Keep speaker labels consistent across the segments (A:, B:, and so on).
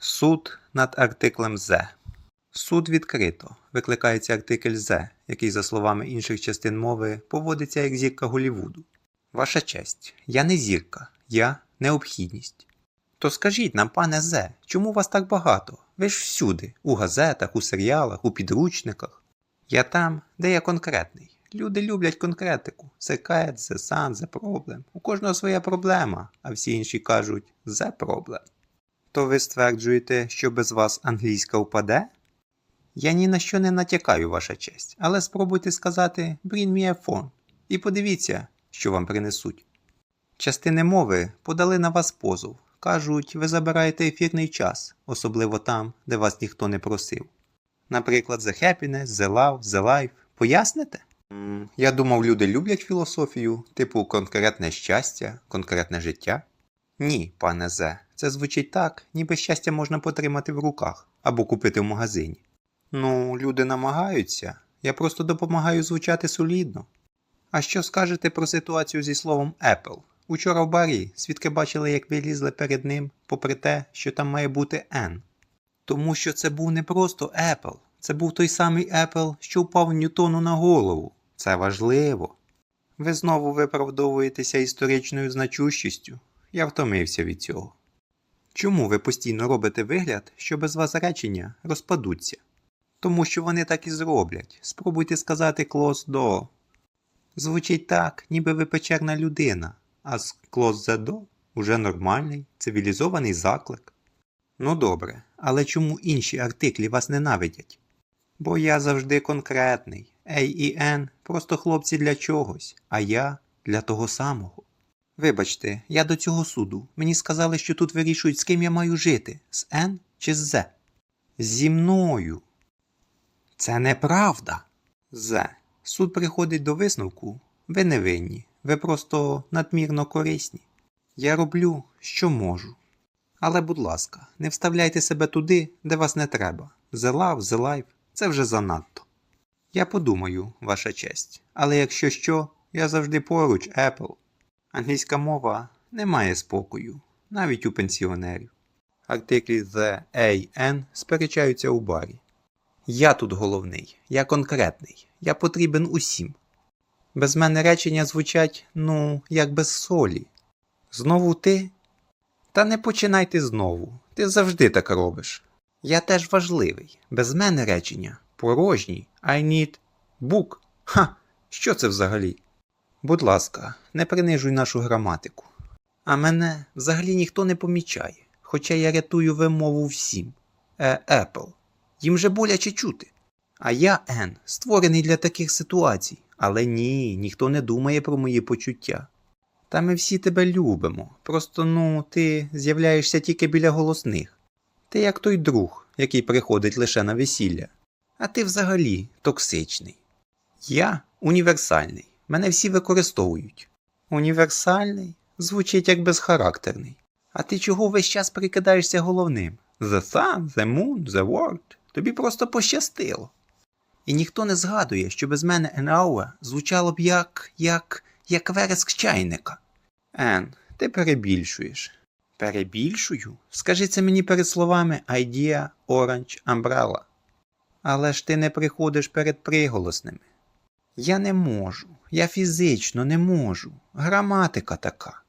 A: Суд над артиклем «з». Суд відкрито. Викликається артикль «з», який, за словами інших частин мови, поводиться як зірка Голівуду. Ваша честь, я не зірка, я необхідність. То скажіть нам, пане Зе, чому вас так багато? Ви ж всюди, у газетах, у серіалах, у підручниках. Я там, де я конкретний. Люди люблять конкретику. Секрет, the sun, the problem. У кожного своя проблема, а всі інші кажуть the problem. То ви стверджуєте, що без вас англійська впаде? Я ні на що не натякаю, ваша честь, але спробуйте сказати «Bring me a phone» і подивіться, що вам принесуть. Частини мови подали на вас позов. Кажуть, ви забираєте ефірний час, особливо там, де вас ніхто не просив. Наприклад, The Happiness, The Love, The Life. Поясните? Я думав, люди люблять філософію, типу конкретне щастя, конкретне життя. Ні, пане Зе, це звучить так, ніби щастя можна потримати в руках або купити в магазині. Ну, люди намагаються, я просто допомагаю звучати солідно. А що скажете про ситуацію зі словом Apple? Учора в барі свідки бачили, як ви лізли перед ним, попри те, що там має бути N. Тому що це був не просто Apple, це був той самий Apple, що впав Ньютону на голову. Це важливо. Ви знову виправдовуєтеся історичною значущістю. Я втомився від цього. Чому ви постійно робите вигляд, що без вас речення розпадуться? Тому що вони так і зроблять. Спробуйте сказати close door. Звучить так, ніби ви печерна людина, а з close the door уже нормальний, цивілізований заклик. Ну добре, але чому інші артиклі вас ненавидять? Бо я завжди конкретний. A і N просто хлопці для чогось, а я для того самого. Вибачте, я до цього суду. Мені сказали, що тут вирішують, з ким я маю жити, з N чи з Z. Зі мною. Це неправда. З. Суд приходить до висновку. Ви не винні. Ви просто надмірно корисні. Я роблю, що можу. Але, будь ласка, не вставляйте себе туди, де вас не треба. Love, the – це вже занадто. Я подумаю, ваша честь, але якщо що, я завжди поруч, Apple. Англійська мова не має спокою, навіть у пенсіонерів. Артиклі The, N сперечаються у барі. Я тут головний, я конкретний, я потрібен усім. Без мене речення звучать, ну, як без солі. Знову ти? Та не починайте знову. Ти завжди так робиш. Я теж важливий. Без мене речення. Порожній. I need book. Ха! Що це взагалі? Будь ласка, не принижуй нашу граматику. А мене взагалі ніхто не помічає, хоча я рятую вимову всім. Е, Apple. Їм же боляче чути. А я, Н, створений для таких ситуацій. Але ні, ніхто не думає про мої почуття. Та ми всі тебе любимо. Просто ну, ти з'являєшся тільки біля голосних. Ти як той друг, який приходить лише на весілля. А ти взагалі токсичний. Я універсальний. Мене всі використовують. Універсальний звучить як безхарактерний. А ти чого весь час прикидаєшся головним? The sun, the moon, the world. Тобі просто пощастило. І ніхто не згадує, що без мене an hour звучало б як. як. як вереск чайника. Ен, ти перебільшуєш. Перебільшую? Скажи це мені перед словами idea, orange, umbrella. Але ж ти не приходиш перед приголосними. Я не можу. Я фізично не можу. Граматика така.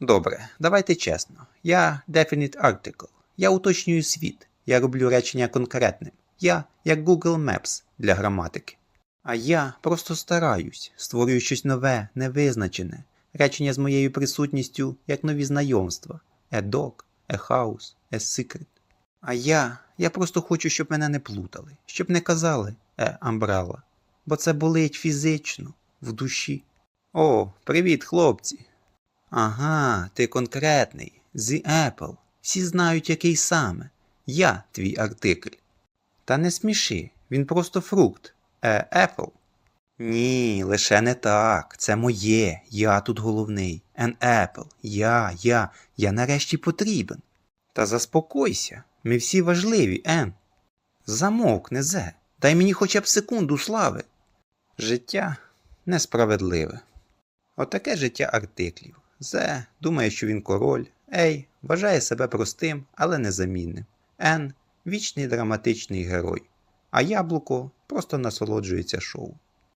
A: Добре, давайте чесно. Я definite article. Я уточнюю світ. Я роблю речення конкретним. Я як Google Maps для граматики. А я просто стараюсь, створюю щось нове, невизначене. Речення з моєю присутністю, як нові знайомства. A dog, a house, a secret. А я, я просто хочу, щоб мене не плутали, щоб не казали е, umbrella. Бо це болить фізично, в душі. О, привіт, хлопці. Ага, ти конкретний. The Apple. Всі знають, який саме. Я твій артикль. Та не сміши, він просто фрукт. Е, Apple. Ні, лише не так. Це моє. Я тут головний. An Apple. Я, я, я нарешті потрібен. Та заспокойся. Ми всі важливі, Ен. Замовкни, Зе. Дай мені хоча б секунду слави. Життя несправедливе. Отаке життя артиклів. Зе думає, що він король. Ей, вважає себе простим, але незамінним. Н вічний драматичний герой, а яблуко просто насолоджується шоу.